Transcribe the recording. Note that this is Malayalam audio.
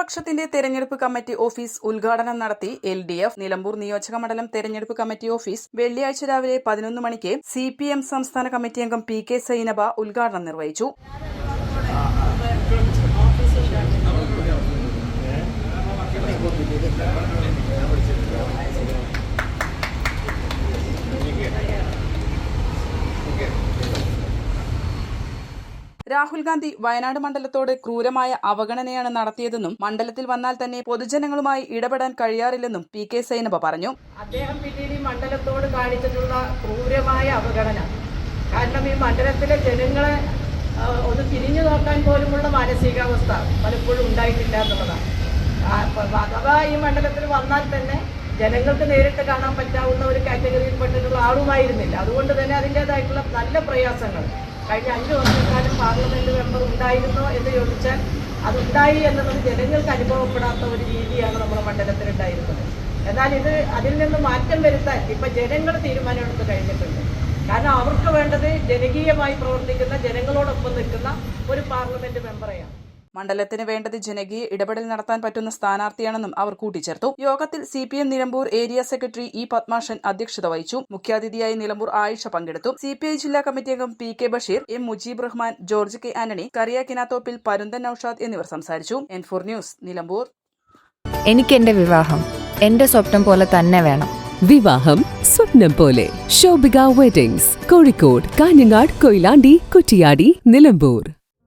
ഇടതുപക്ഷത്തിന്റെ തെരഞ്ഞെടുപ്പ് കമ്മിറ്റി ഓഫീസ് ഉദ്ഘാടനം നടത്തി എൽ ഡി എഫ് നിലമ്പൂർ നിയോജക മണ്ഡലം തെരഞ്ഞെടുപ്പ് കമ്മിറ്റി ഓഫീസ് വെള്ളിയാഴ്ച രാവിലെ പതിനൊന്ന് മണിക്ക് സി പി എം സംസ്ഥാന കമ്മിറ്റി അംഗം പി കെ സൈനബ ഉദ്ഘാടനം നിർവഹിച്ചു. രാഹുൽ ഗാന്ധി വയനാട് മണ്ഡലത്തോട് ക്രൂരമായ അവഗണനയാണ് നടത്തിയതെന്നും മണ്ഡലത്തിൽ വന്നാൽ തന്നെ പൊതുജനങ്ങളുമായി ഇടപെടാൻ കഴിയാറില്ലെന്നും പി കെ സൈനബ പറഞ്ഞു. അദ്ദേഹം പിന്നീട് ഈ മണ്ഡലത്തോട് കാണിച്ചിട്ടുള്ള ക്രൂരമായ അവഗണന. കാരണം ഈ മണ്ഡലത്തിലെ ജനങ്ങളെ ഒന്ന് തിരിഞ്ഞു നോക്കാൻ പോലുമുള്ള മാനസികാവസ്ഥ പലപ്പോഴും ഉണ്ടായിട്ടില്ല എന്നുള്ളതാണ്. അഥവാ ഈ മണ്ഡലത്തിൽ വന്നാൽ തന്നെ ജനങ്ങൾക്ക് നേരിട്ട് കാണാൻ പറ്റാവുന്ന ഒരു കാറ്റഗറിയിൽപ്പെട്ടിട്ടുള്ള ആളുമായിരുന്നില്ല. അതുകൊണ്ട് തന്നെ അതിന്റെതായിട്ടുള്ള നല്ല പ്രയാസങ്ങൾ കഴിഞ്ഞ അഞ്ച് വർഷക്കാലം പാർലമെന്റ് മെമ്പർ ഉണ്ടായിരുന്നോ എന്ന് ചോദിച്ചാൽ അതുണ്ടായി എന്നുള്ളത് ജനങ്ങൾക്ക് അനുഭവപ്പെടാത്ത ഒരു രീതിയാണ് നമ്മുടെ മണ്ഡലത്തിൽ ഉണ്ടായിരുന്നത് എന്നാൽ ഇത് അതിൽ നിന്ന് മാറ്റം വരുത്താൻ ഇപ്പൊ ജനങ്ങൾ തീരുമാനമെടുത്ത് കഴിഞ്ഞിട്ടുണ്ട്. കാരണം അവർക്ക് വേണ്ടത് ജനകീയമായി പ്രവർത്തിക്കുന്ന ജനങ്ങളോടൊപ്പം നിൽക്കുന്ന ഒരു പാർലമെന്റ് മെമ്പറെയാണ് മണ്ഡലത്തിന് വേണ്ടത് ജനകീയ ഇടപെടൽ നടത്താൻ പറ്റുന്ന സ്ഥാനാർത്ഥിയാണെന്നും അവർ കൂട്ടിച്ചേർത്തു. യോഗത്തിൽ C P M Nilambur area secretary E Padmashan അധ്യക്ഷത വഹിച്ചു. മുഖ്യാതിഥിയായി നിലമ്പൂർ ആയിഷ പങ്കെടുത്തു. സി പി ഐ ജില്ലാ കമ്മിറ്റി അംഗം P K Basheer M Mujeeb Rahman George K Antony Kariya Kinathoppil Parunthan Noushad എന്നിവർ സംസാരിച്ചു. N four news Nilambur. എനിക്ക് എന്റെ വിവാഹം എന്റെ സ്വപ്നം പോലെ തന്നെ വേണം. വിവാഹം സ്വപ്നം പോലെ. ശോഭിക വെഡിങ്സ് കോഴിക്കോട് കാഞ്ഞങ്ങാട് കൊയിലാണ്ടി കുറ്റിയാടി നിലമ്പൂർ.